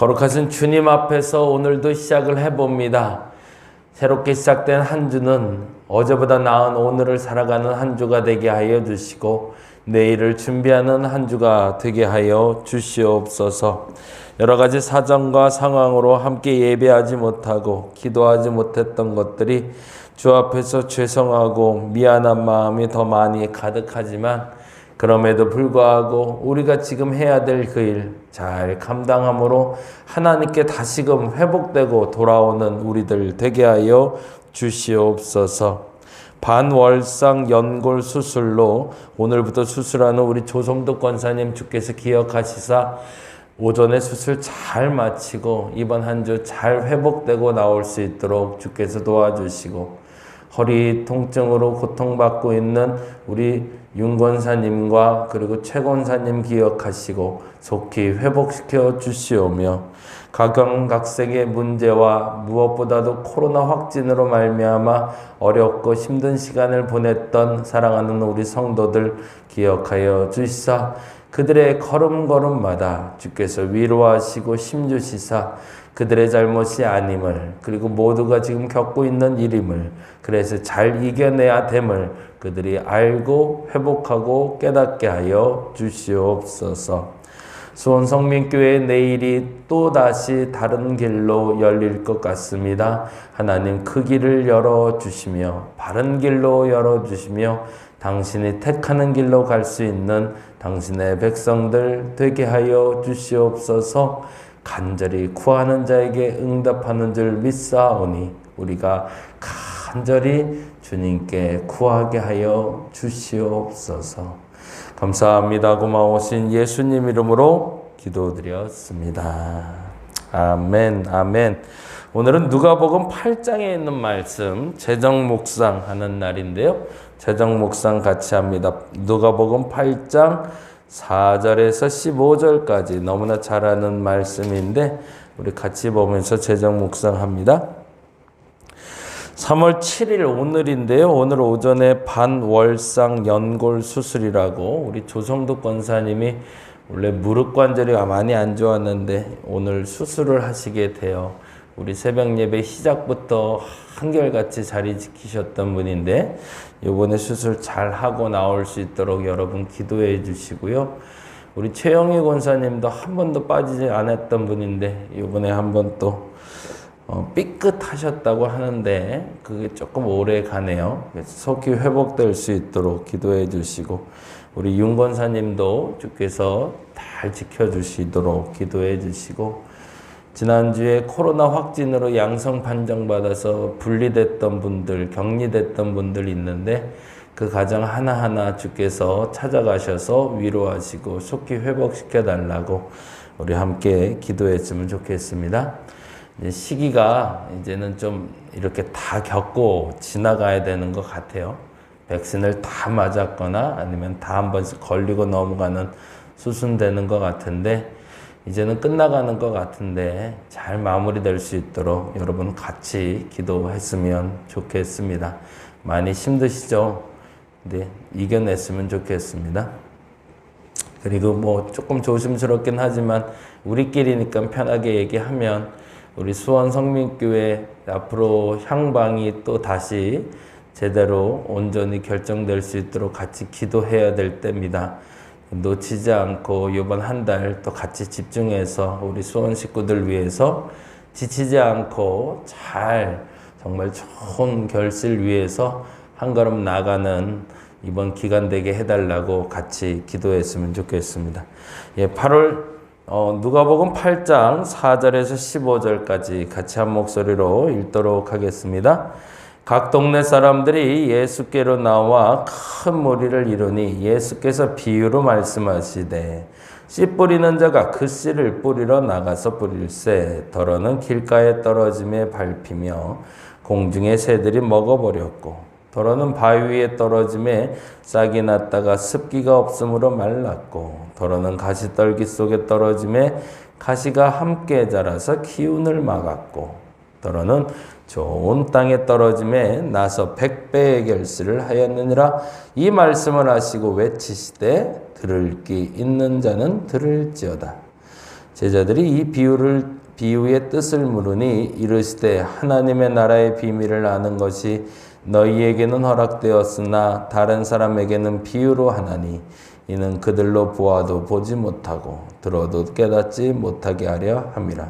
거룩하신 주님 앞에서 오늘도 시작을 해봅니다. 새롭게 시작된 한 주는 어제보다 나은 오늘을 살아가는 한 주가 되게 하여 주시고 내일을 준비하는 한 주가 되게 하여 주시옵소서. 여러 가지 사정과 상황으로 함께 예배하지 못하고 기도하지 못했던 것들이 주 앞에서 죄송하고 미안한 마음이 더 많이 가득하지만 그럼에도 불구하고 우리가 지금 해야 될 그 일 잘 감당함으로 하나님께 다시금 회복되고 돌아오는 우리들 되게 하여 주시옵소서. 반월상 연골 수술로 오늘부터 수술하는 우리 조성덕 권사님 주께서 기억하시사 오전에 수술 잘 마치고 이번 한 주 잘 회복되고 나올 수 있도록 주께서 도와주시고 허리 통증으로 고통받고 있는 우리 윤권사님과 그리고 최권사님 기억하시고 속히 회복시켜 주시오며 각양각색의 문제와 무엇보다도 코로나 확진으로 말미암아 어렵고 힘든 시간을 보냈던 사랑하는 우리 성도들 기억하여 주시사 그들의 걸음걸음마다 주께서 위로하시고 힘주시사 그들의 잘못이 아님을 그리고 모두가 지금 겪고 있는 일임을 그래서 잘 이겨내야 됨을 그들이 알고 회복하고 깨닫게 하여 주시옵소서. 수원 성민교회 내일이 또 다시 다른 길로 열릴 것 같습니다. 하나님 그 길을 열어 주시며 바른 길로 열어 주시며 당신이 택하는 길로 갈 수 있는 당신의 백성들 되게 하여 주시옵소서. 간절히 구하는 자에게 응답하는 줄 믿사오니 우리가 간절히 주님께 구하게 하여 주시옵소서. 감사합니다. 고마우신 예수님 이름으로 기도드렸습니다. 아멘, 아멘. 오늘은 누가복음 8장에 있는 말씀 재정 묵상 하는 날인데요. 재정 묵상 같이 합니다. 누가복음 8장 4절에서 15절까지 너무나 잘 아는 말씀인데 우리 같이 보면서 재정 묵상합니다. 3월 7일 오늘인데요. 오늘 오전에 반월상 연골 수술이라고 우리 조성덕 권사님이 원래 무릎 관절이 많이 안 좋았는데 오늘 수술을 하시게 돼요. 우리 새벽 예배 시작부터 한결같이 자리 지키셨던 분인데 이번에 수술 잘 하고 나올 수 있도록 여러분 기도해 주시고요. 우리 최영희 권사님도 한 번도 빠지지 않았던 분인데 이번에 한번 또 어, 삐끗하셨다고 하는데 그게 조금 오래 가네요. 속히 회복될 수 있도록 기도해 주시고 우리 윤 권사님도 주께서 잘 지켜주시도록 기도해 주시고 지난주에 코로나 확진으로 양성 판정받아서 분리됐던 분들, 격리됐던 분들 있는데 그 가정 하나하나 주께서 찾아가셔서 위로하시고 속히 회복시켜 달라고 우리 함께 기도했으면 좋겠습니다. 시기가 이제는 좀 이렇게 다 겪고 지나가야 되는 것 같아요. 백신을 다 맞았거나 아니면 다 한 번씩 걸리고 넘어가는 수순되는 것 같은데 이제는 끝나가는 것 같은데 잘 마무리될 수 있도록 여러분 같이 기도했으면 좋겠습니다. 많이 힘드시죠? 네, 이겨냈으면 좋겠습니다. 그리고 뭐 조금 조심스럽긴 하지만 우리끼리니까 편하게 얘기하면 우리 수원 성민교회 앞으로 향방이 또 다시 제대로 온전히 결정될 수 있도록 같이 기도해야 될 때입니다. 놓치지 않고 이번 한 달 또 같이 집중해서 우리 수원 식구들 위해서 지치지 않고 잘 정말 좋은 결실 위해서 한 걸음 나가는 이번 기간 되게 해달라고 같이 기도했으면 좋겠습니다. 예, 8월 어, 누가복음 8장 4절에서 15절까지 같이 한 목소리로 읽도록 하겠습니다. 각 동네 사람들이 예수께로 나와 큰 무리를 이루니 예수께서 비유로 말씀하시되 씨 뿌리는 자가 그 씨를 뿌리러 나가서 뿌릴새 더러는 길가에 떨어짐에 밟히며 공중의 새들이 먹어버렸고 더러는 바위 위에 떨어짐에 싹이 났다가 습기가 없으므로 말랐고 더러는 가시떨기 속에 떨어짐에 가시가 함께 자라서 기운을 막았고 더러는 좋은 땅에 떨어짐에 나서 백배의 결실을 하였느니라. 이 말씀을 하시고 외치시되 들을 귀 있는 자는 들을지어다. 제자들이 이 비유를 비유의 뜻을 물으니 이르시되 하나님의 나라의 비밀을 아는 것이 너희에게는 허락되었으나 다른 사람에게는 비유로 하나니 이는 그들로 보아도 보지 못하고 들어도 깨닫지 못하게 하려 함이라.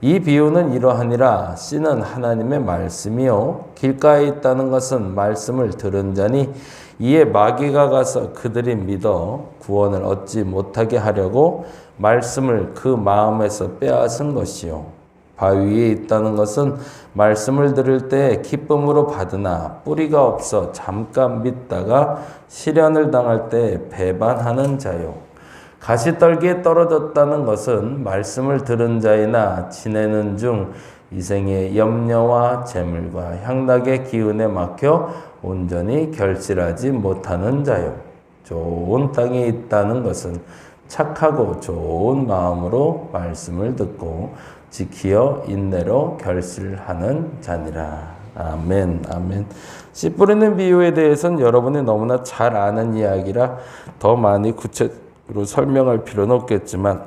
이 비유는 이러하니라. 씨는 하나님의 말씀이요. 길가에 있다는 것은 말씀을 들은 자니 이에 마귀가 가서 그들이 믿어 구원을 얻지 못하게 하려고 말씀을 그 마음에서 빼앗은 것이요. 바위에 있다는 것은 말씀을 들을 때 기쁨으로 받으나 뿌리가 없어 잠깐 믿다가 시련을 당할 때 배반하는 자요. 가시떨기에 떨어졌다는 것은 말씀을 들은 자이나 지내는 중 이생의 염려와 재물과 향락의 기운에 막혀 온전히 결실하지 못하는 자요. 좋은 땅에 있다는 것은 착하고 좋은 마음으로 말씀을 듣고 지키어 인내로 결실하는 자니라. 아멘, 아멘. 씨 뿌리는 비유에 대해서는 여러분이 너무나 잘 아는 이야기라 더 많이 구체적으로 설명할 필요는 없겠지만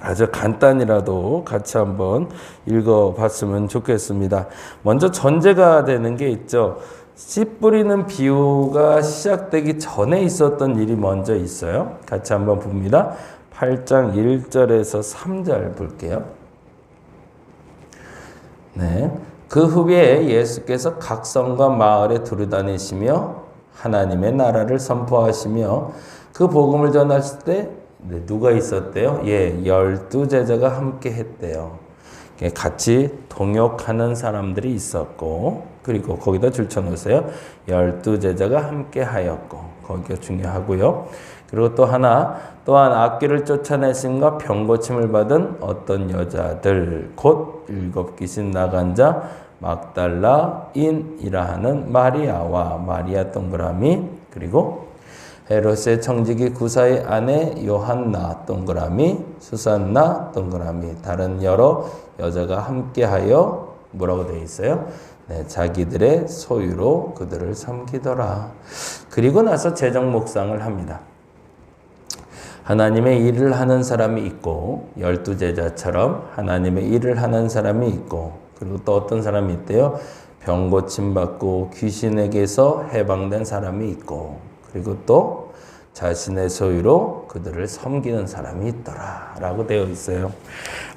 아주 간단히라도 같이 한번 읽어봤으면 좋겠습니다. 먼저 전제가 되는 게 있죠. 씨 뿌리는 비유가 시작되기 전에 있었던 일이 먼저 있어요. 같이 한번 봅니다. 8장 1절에서 3절 볼게요. 네. 그 후에 예수께서 각 성과 마을에 두루다니시며 하나님의 나라를 선포하시며 그 복음을 전하실 때 네, 누가 있었대요? 예, 열두 제자가 함께 했대요. 같이 동역하는 사람들이 있었고 그리고 거기다 줄쳐놓으세요. 열두 제자가 함께 하였고 거기가 중요하고요. 그리고 또 하나 또한 악기를 쫓아내심과 병 고침을 받은 어떤 여자들 곧 일곱 귀신 나간 자 막달라인이라 하는 마리아와 마리아 동그라미 그리고 헤롯의 청지기 구사의 아내 요한나 동그라미 수산나 동그라미 다른 여러 여자가 함께하여 뭐라고 되어 있어요? 네, 자기들의 소유로 그들을 섬기더라. 그리고 나서 재정 묵상을 합니다. 하나님의 일을 하는 사람이 있고 열두 제자처럼 하나님의 일을 하는 사람이 있고 그리고 또 어떤 사람이 있대요. 병 고침 받고 귀신에게서 해방된 사람이 있고 그리고 또 자신의 소유로 그들을 섬기는 사람이 있더라 라고 되어 있어요.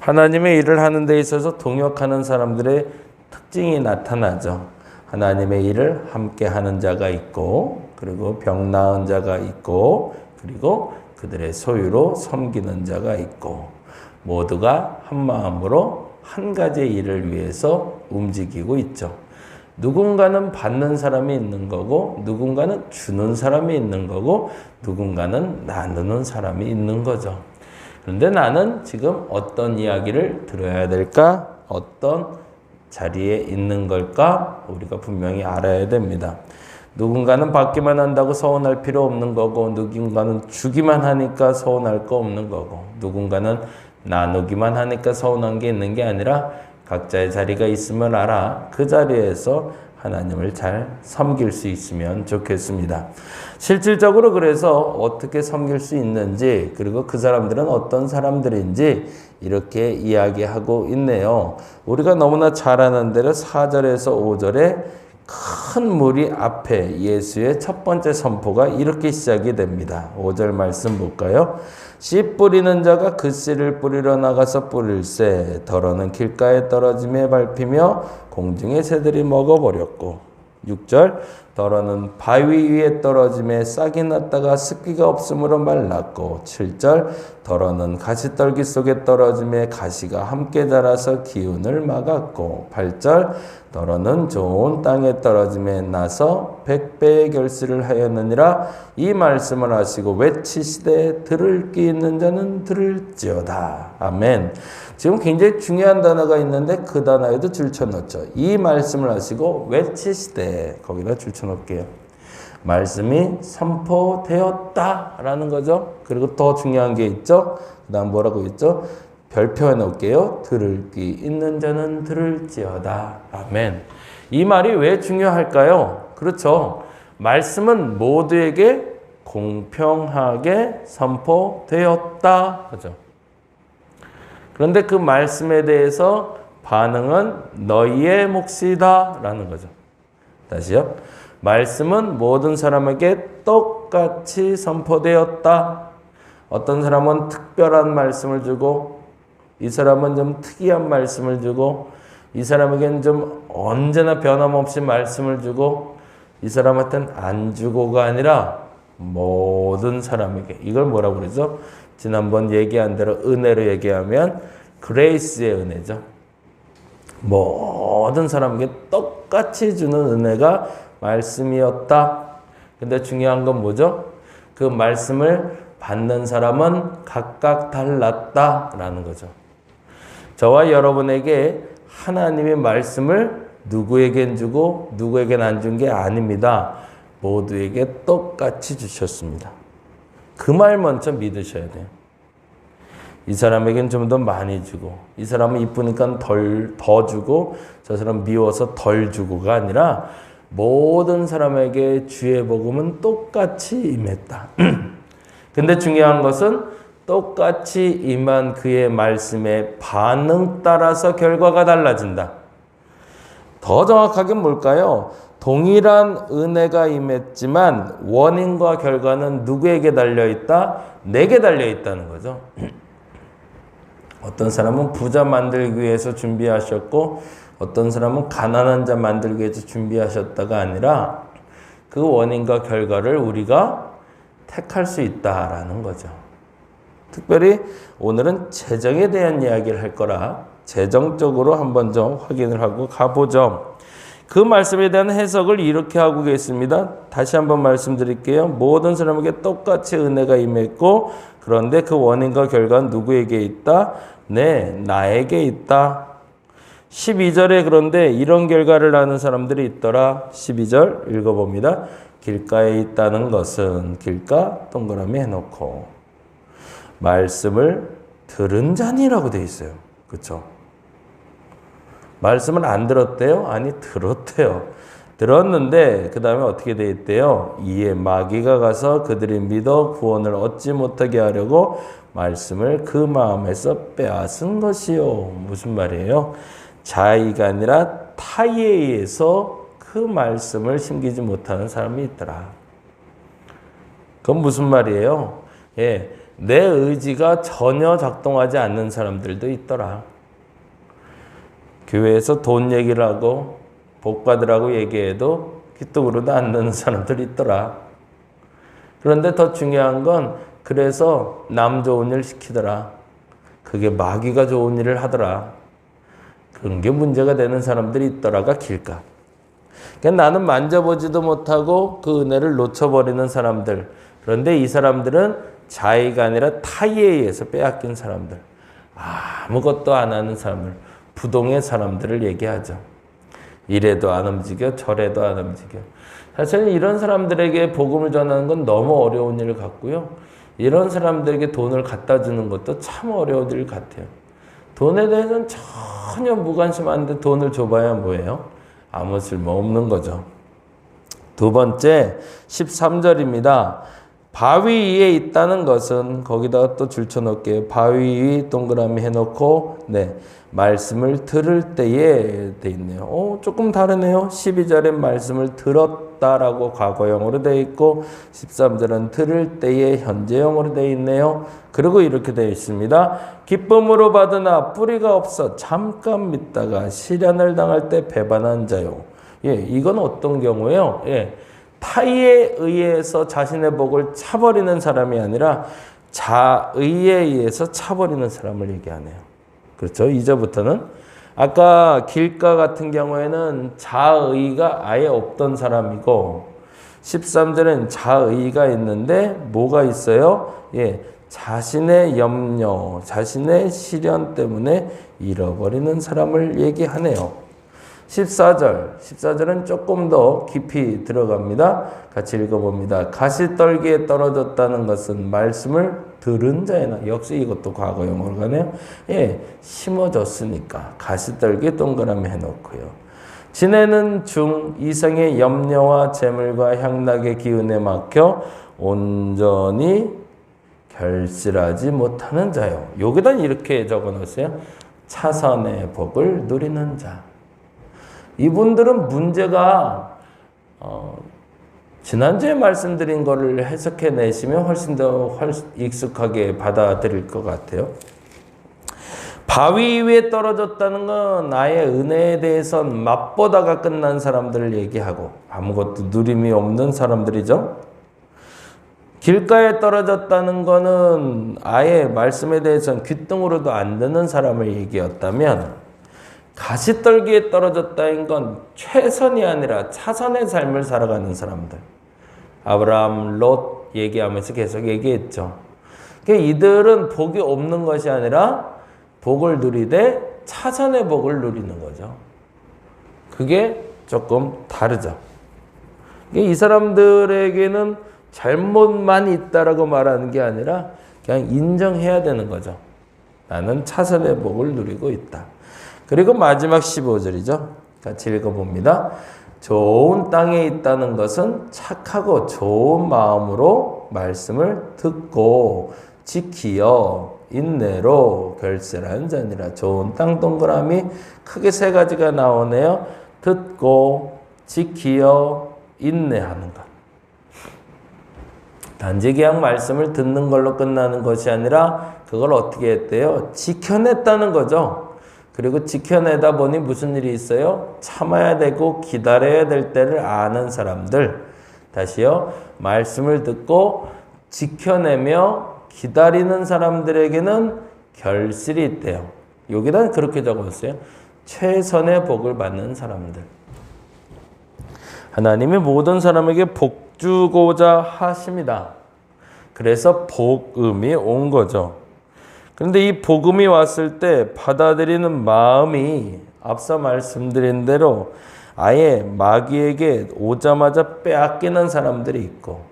하나님의 일을 하는 데 있어서 동역하는 사람들의 특징이 나타나죠. 하나님의 일을 함께 하는 자가 있고 그리고 병 나은 자가 있고 그리고 그들의 소유로 섬기는 자가 있고 모두가 한 마음으로 한 가지 일을 위해서 움직이고 있죠. 누군가는 받는 사람이 있는 거고 누군가는 주는 사람이 있는 거고 누군가는 나누는 사람이 있는 거죠. 그런데 나는 지금 어떤 이야기를 들어야 될까? 어떤 자리에 있는 걸까? 우리가 분명히 알아야 됩니다. 누군가는 받기만 한다고 서운할 필요 없는 거고, 누군가는 주기만 하니까 서운할 거 없는 거고, 누군가는 나누기만 하니까 서운한 게 있는 게 아니라 각자의 자리가 있음을 알아 그 자리에서 하나님을 잘 섬길 수 있으면 좋겠습니다. 실질적으로 그래서 어떻게 섬길 수 있는지 그리고 그 사람들은 어떤 사람들인지 이렇게 이야기하고 있네요. 우리가 너무나 잘 아는 대로 4절에서 5절에 큰 무리 앞에 예수의 첫 번째 선포가 이렇게 시작이 됩니다. 5절 말씀 볼까요? 씨 뿌리는 자가 그 씨를 뿌리러 나가서 뿌릴새 더러는 길가에 떨어짐에 밟히며 공중의 새들이 먹어버렸고 6절 더러는 바위 위에 떨어짐에 싹이 났다가 습기가 없으므로 말랐고 7절 더러는 가시떨기 속에 떨어짐에 가시가 함께 자라서 기운을 막았고 8절 더러는 좋은 땅에 떨어짐에 나서 백배의 결실을 하였느니라. 이 말씀을 하시고 외치시되 들을 귀 있는 자는 들을지어다. 아멘. 지금 굉장히 중요한 단어가 있는데 그 단어에도 줄쳐놓죠. 이 말씀을 하시고 외치시되 거기다 줄쳐 놓을게요. 말씀이 선포되었다라는 거죠. 그리고 더 중요한 게 있죠. 그 다음 뭐라고 있죠? 별표해 놓을게요. 들을 귀 있는 자는 들을지어다. 아멘. 이 말이 왜 중요할까요? 그렇죠. 말씀은 모두에게 공평하게 선포되었다. 그죠? 그런데 그 말씀에 대해서 반응은 너희의 몫이다. 라는 거죠. 다시요. 말씀은 모든 사람에게 똑같이 선포되었다. 어떤 사람은 특별한 말씀을 주고, 이 사람은 좀 특이한 말씀을 주고, 이 사람에게는 좀 언제나 변함없이 말씀을 주고, 이 사람한테는 안 주고가 아니라 모든 사람에게. 이걸 뭐라고 그러죠? 지난번 얘기한 대로 은혜로 얘기하면 그레이스의 은혜죠. 모든 사람에게 똑같이 주는 은혜가 말씀이었다. 근데 중요한 건 뭐죠? 그 말씀을 받는 사람은 각각 달랐다라는 거죠. 저와 여러분에게 하나님의 말씀을 누구에겐 주고 누구에겐 안 준 게 아닙니다. 모두에게 똑같이 주셨습니다. 그 말 먼저 믿으셔야 돼요. 이 사람에겐 좀 더 많이 주고, 이 사람은 이쁘니까 덜, 더 주고, 저 사람 미워서 덜 주고가 아니라 모든 사람에게 주의 복음은 똑같이 임했다. 근데 중요한 것은 똑같이 임한 그의 말씀에 반응 따라서 결과가 달라진다. 더 정확하게 뭘까요? 동일한 은혜가 임했지만 원인과 결과는 누구에게 달려 있다? 내게 달려 있다는 거죠. 어떤 사람은 부자 만들기 위해서 준비하셨고 어떤 사람은 가난한 자 만들기 위해서 준비하셨다가 아니라 그 원인과 결과를 우리가 택할 수 있다라는 거죠. 특별히 오늘은 재정에 대한 이야기를 할 거라 재정적으로 한번 좀 확인을 하고 가보죠. 그 말씀에 대한 해석을 이렇게 하고 계십니다. 다시 한번 말씀드릴게요. 모든 사람에게 똑같이 은혜가 임했고 그런데 그 원인과 결과는 누구에게 있다? 네, 나에게 있다. 12절에 그런데 이런 결과를 낳는 사람들이 있더라. 12절 읽어봅니다. 길가에 있다는 것은 길가 동그라미 해놓고 말씀을 들은 자니라고 돼 있어요. 그렇죠? 말씀을 안 들었대요? 아니 들었대요. 들었는데 그 다음에 어떻게 돼 있대요? 이에 마귀가 가서 그들이 믿어 구원을 얻지 못하게 하려고 말씀을 그 마음에서 빼앗은 것이요. 무슨 말이에요? 자의가 아니라 타에 의해서 그 말씀을 심기지 못하는 사람이 있더라. 그건 무슨 말이에요? 예, 내 의지가 전혀 작동하지 않는 사람들도 있더라. 교회에서 돈 얘기를 하고 복 받으라고 얘기해도 귀뚱으로도 안 넣는 사람들이 있더라. 그런데 더 중요한 건 그래서 남 좋은 일 시키더라. 그게 마귀가 좋은 일을 하더라. 그런 게 문제가 되는 사람들이 있더라가 길까. 그러니까 나는 만져보지도 못하고 그 은혜를 놓쳐버리는 사람들. 그런데 이 사람들은 자의가 아니라 타의에 의해서 빼앗긴 사람들. 아무것도 안 하는 사람들. 부동의 사람들을 얘기하죠. 이래도 안 움직여, 저래도 안 움직여. 사실은 이런 사람들에게 복음을 전하는 건 너무 어려운 일 같고요. 이런 사람들에게 돈을 갖다 주는 것도 참 어려운 일 같아요. 돈에 대해서는 전혀 무관심한데 돈을 줘봐야 뭐예요? 아무 쓸모 없는 거죠. 두 번째, 13절입니다. 바위 위에 있다는 것은 거기다가 또 줄쳐놓을게요. 바위 위 동그라미 해놓고 네 말씀을 들을 때에 돼 있네요. 어, 조금 다르네요. 12절엔 말씀을 들었 다라고 과거형으로 돼 있고 13절은 들을 때에 현재형으로 돼 있네요. 그리고 이렇게 되어 있습니다. 기쁨으로 받으나 뿌리가 없어 잠깐 믿다가 시련을 당할 때 배반한 자요. 예, 이건 어떤 경우예요? 예. 타의에 의해서 자신의 복을 차버리는 사람이 아니라 자의에 의해서 차버리는 사람을 얘기하네요. 그렇죠? 이제부터는 아까 길가 같은 경우에는 자의가 아예 없던 사람이고 13절은 자의가 있는데 뭐가 있어요? 예. 자신의 염려, 자신의 시련 때문에 잃어버리는 사람을 얘기하네요. 14절. 14절은 조금 더 깊이 들어갑니다. 같이 읽어봅니다. 가시떨기에 떨어졌다는 것은 말씀을 들은 자에나 역시 이것도 과거형으로 가네요. 예, 심어졌으니까 가시떨기 동그라미 해놓고요. 지내는 중 이성의 염려와 재물과 향락의 기운에 막혀 온전히 결실하지 못하는 자요. 여기다 이렇게 적어 놓으세요. 차선의 복을 누리는 자. 이분들은 문제가 어, 지난주에 말씀드린 거를 해석해 내시면 훨씬 더 익숙하게 받아들일 것 같아요. 바위 위에 떨어졌다는 건 나의 은혜에 대해선 맛보다가 끝난 사람들을 얘기하고 아무것도 누림이 없는 사람들이죠. 길가에 떨어졌다는 거는 아예 말씀에 대해서는 귓등으로도 안 듣는 사람을 얘기했다면 가시떨기에 떨어졌다는 건 최선이 아니라 차선의 삶을 살아가는 사람들. 아브라함, 롯 얘기하면서 계속 얘기했죠. 그러니까 이들은 복이 없는 것이 아니라 복을 누리되 차선의 복을 누리는 거죠. 그게 조금 다르죠. 이 사람들에게는 잘못만 있다라고 말하는 게 아니라 그냥 인정해야 되는 거죠. 나는 차선의 복을 누리고 있다. 그리고 마지막 15절이죠. 같이 읽어봅니다. 좋은 땅에 있다는 것은 착하고 좋은 마음으로 말씀을 듣고 지키어 인내로 결실한 자니라. 좋은 땅 동그라미 크게 세 가지가 나오네요. 듣고 지키어 인내하는 것. 단지 그냥 말씀을 듣는 걸로 끝나는 것이 아니라 그걸 어떻게 했대요? 지켜냈다는 거죠. 그리고 지켜내다 보니 무슨 일이 있어요? 참아야 되고 기다려야 될 때를 아는 사람들. 다시요. 말씀을 듣고 지켜내며 기다리는 사람들에게는 결실이 있대요. 여기다 그렇게 적었어요. 최선의 복을 받는 사람들. 하나님이 모든 사람에게 복 주고자 하십니다. 그래서 복음이 온 거죠. 그런데 이 복음이 왔을 때 받아들이는 마음이 앞서 말씀드린 대로 아예 마귀에게 오자마자 빼앗기는 사람들이 있고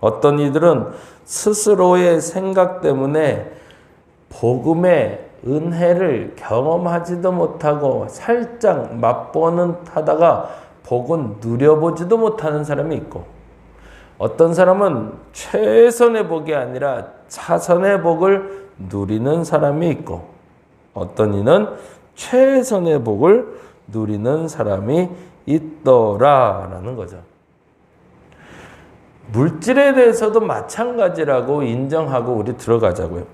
어떤 이들은 스스로의 생각 때문에 복음의 은혜를 경험하지도 못하고 살짝 맛보는 타다가 복은 누려보지도 못하는 사람이 있고 어떤 사람은 최선의 복이 아니라 차선의 복을 누리는 사람이 있고 어떤 이는 최선의 복을 누리는 사람이 있더라라는 거죠. 물질에 대해서도 마찬가지라고 인정하고 우리 들어가자고요.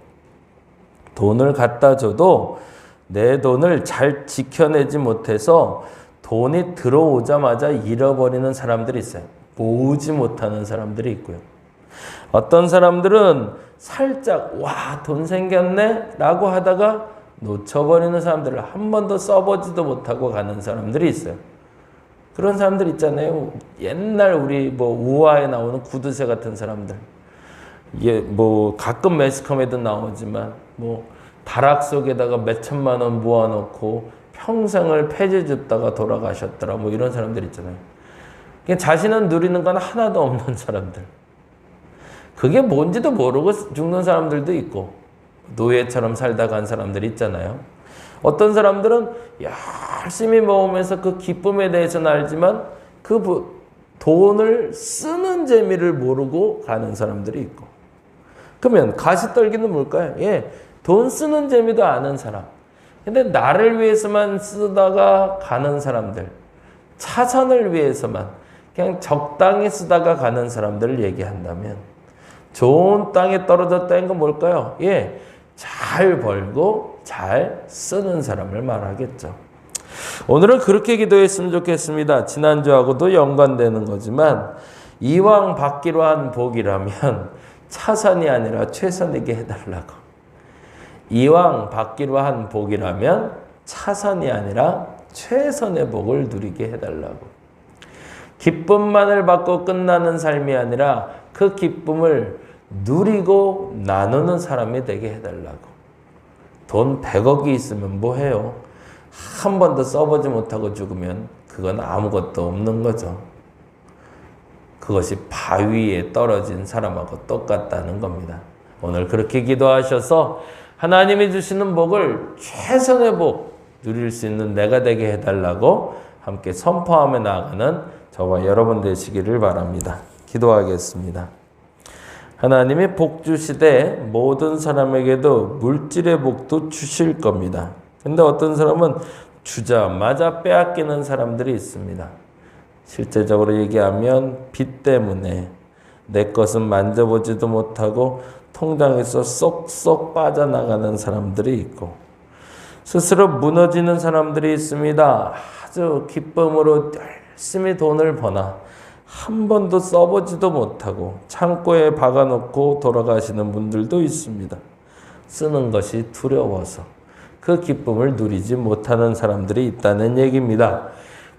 돈을 갖다 줘도 내 돈을 잘 지켜내지 못해서 돈이 들어오자마자 잃어버리는 사람들이 있어요. 모으지 못하는 사람들이 있고요. 어떤 사람들은 살짝 와 돈 생겼네 라고 하다가 놓쳐버리는 사람들을 한 번도 써보지도 못하고 가는 사람들이 있어요. 그런 사람들 있잖아요. 옛날 우리 뭐 우화에 나오는 구두쇠 같은 사람들. 예, 뭐 가끔 매스컴에도 나오지만 뭐 다락 속에다가 몇 천만 원 모아놓고 평생을 폐지 줍다가 돌아가셨더라. 뭐 이런 사람들 있잖아요. 자신은 누리는 건 하나도 없는 사람들. 그게 뭔지도 모르고 죽는 사람들도 있고 노예처럼 살다 간 사람들 있잖아요. 어떤 사람들은 열심히 모으면서 그 기쁨에 대해서는 알지만 그 돈을 쓰는 재미를 모르고 가는 사람들이 있고. 그러면 가시떨기는 뭘까요? 예, 돈 쓰는 재미도 아는 사람. 근데 나를 위해서만 쓰다가 가는 사람들. 차선을 위해서만 그냥 적당히 쓰다가 가는 사람들을 얘기한다면 좋은 땅에 떨어졌다는 건 뭘까요? 예, 잘 벌고 잘 쓰는 사람을 말하겠죠. 오늘은 그렇게 기도했으면 좋겠습니다. 지난주하고도 연관되는 거지만 이왕 받기로 한 복이라면 차선이 아니라 최선이게 해달라고. 이왕 받기로 한 복이라면 차선이 아니라 최선의 복을 누리게 해달라고. 기쁨만을 받고 끝나는 삶이 아니라 그 기쁨을 누리고 나누는 사람이 되게 해달라고. 돈 100억이 있으면 뭐 해요? 한 번도 써보지 못하고 죽으면 그건 아무것도 없는 거죠. 그것이 바위에 떨어진 사람하고 똑같다는 겁니다. 오늘 그렇게 기도하셔서 하나님이 주시는 복을 최선의 복 누릴 수 있는 내가 되게 해달라고 함께 선포하며 나아가는 저와 여러분 되시기를 바랍니다. 기도하겠습니다. 하나님이 복 주시되 모든 사람에게도 물질의 복도 주실 겁니다. 근데 어떤 사람은 주자마자 빼앗기는 사람들이 있습니다. 실제적으로 얘기하면 빚 때문에 내 것은 만져보지도 못하고 통장에서 쏙쏙 빠져나가는 사람들이 있고 스스로 무너지는 사람들이 있습니다. 아주 기쁨으로 열심히 돈을 버나 한 번도 써보지도 못하고 창고에 박아놓고 돌아가시는 분들도 있습니다. 쓰는 것이 두려워서 그 기쁨을 누리지 못하는 사람들이 있다는 얘기입니다.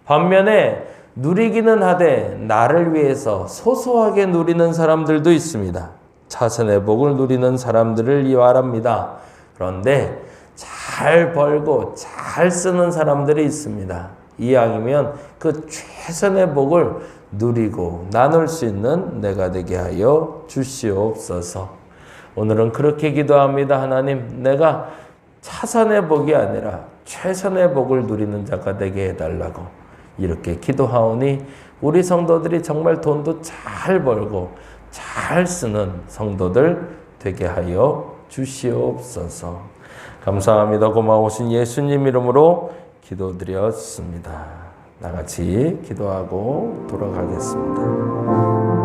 반면에 누리기는 하되 나를 위해서 소소하게 누리는 사람들도 있습니다. 자선의 복을 누리는 사람들을 말합니다. 그런데 잘 벌고 잘 쓰는 사람들이 있습니다. 이왕이면 그 최선의 복을 누리고 나눌 수 있는 내가 되게 하여 주시옵소서. 오늘은 그렇게 기도합니다. 하나님, 내가 차선의 복이 아니라 최선의 복을 누리는 자가 되게 해달라고 이렇게 기도하오니 우리 성도들이 정말 돈도 잘 벌고 잘 쓰는 성도들 되게 하여 주시옵소서. 감사합니다. 고마우신 예수님 이름으로 기도드렸습니다. 나같이 기도하고 돌아가겠습니다.